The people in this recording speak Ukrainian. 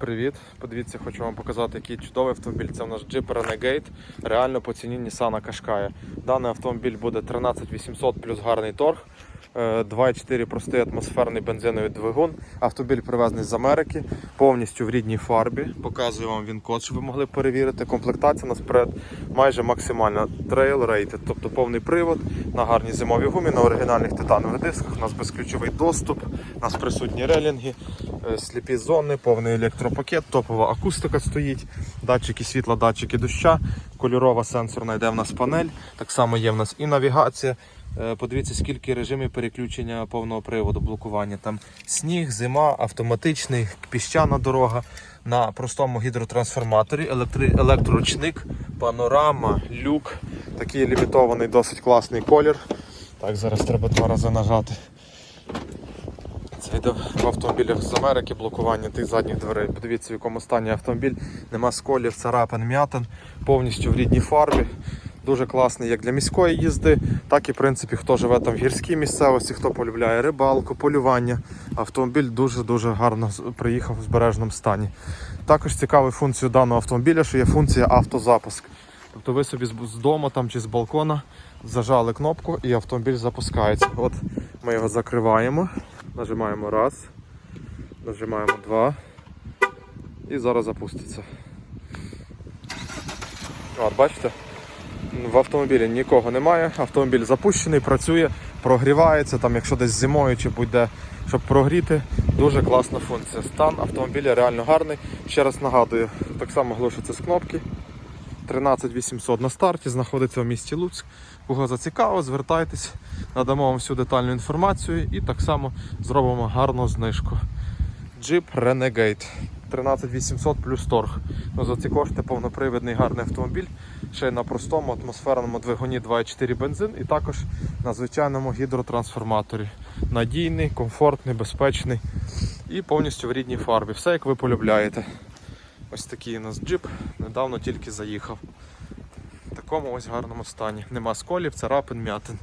Привіт! Подивіться, хочу вам показати, який чудовий автомобіль. Це у нас Jeep Renegade. Реально по ціні Nissan Qashqai. Даний автомобіль буде 13800 плюс гарний торг. Е, 2,4 простий атмосферний бензиновий двигун. Автомобіль привезений з Америки, повністю в рідній фарбі. Показую вам він код, щоб ви могли перевірити. Комплектація насперед майже максимальна. Трейл рейтед, тобто повний привод на гарній зимовій гумі, на оригінальних титанових дисках. У нас безключовий доступ, у нас присутні релінги, е, сліпі зони, повний електропакет, топова акустика стоїть, датчики світла, датчики доща, кольорова сенсорна йде в нас панель. Так само є в нас і навігація. Е, Подивіться, скільки режимів переключення повного приводу, блокування. Там сніг, зима, автоматичний, піщана дорога. На простому гідротрансформаторі, електри... електроручник, панорама, люк. Такий лімітований, досить класний колір. Так, зараз треба два рази нажати. Це йде в автомобілях з Америки блокування тих задніх дверей. Подивіться, в якому стані автомобіль. Нема сколів, царапин, м'ятин, повністю в рідній фарбі. Дуже класний як для міської їзди, так і в принципі хто живе там в гірській місцевості, хто полюбляє рибалку, полювання. Автомобіль дуже-дуже гарно приїхав в збережному стані. Також цікавою функцією даного автомобіля, що є функція автозапуск. Тобто ви собі з дому там чи з балкона зажали кнопку і автомобіль запускається. От ми його закриваємо, нажимаємо раз, нажимаємо два і зараз запуститься. От, бачите? В автомобілі нікого немає, автомобіль запущений, працює, прогрівається, там, якщо десь зимою чи будь-де, щоб прогріти, дуже класна функція. Стан автомобіля реально гарний. Ще раз нагадую, так само глушиться з кнопки. 13800 на старті, знаходиться в місті Луцьк. Кого зацікаво, звертайтесь, надамо вам всю детальну інформацію і так само зробимо гарну знижку. Jeep Renegade 13800 плюс торг. Ну, за ці кошти повнопривідний гарний автомобіль. Ще й на простому атмосферному двигуні 2.4 бензин і також на звичайному гідротрансформаторі. Надійний, комфортний, безпечний і повністю в рідній фарбі. Все як ви полюбляєте. Ось такий у нас джип, недавно тільки заїхав. В такому ось гарному стані. Нема сколів, царапин, м'ятин.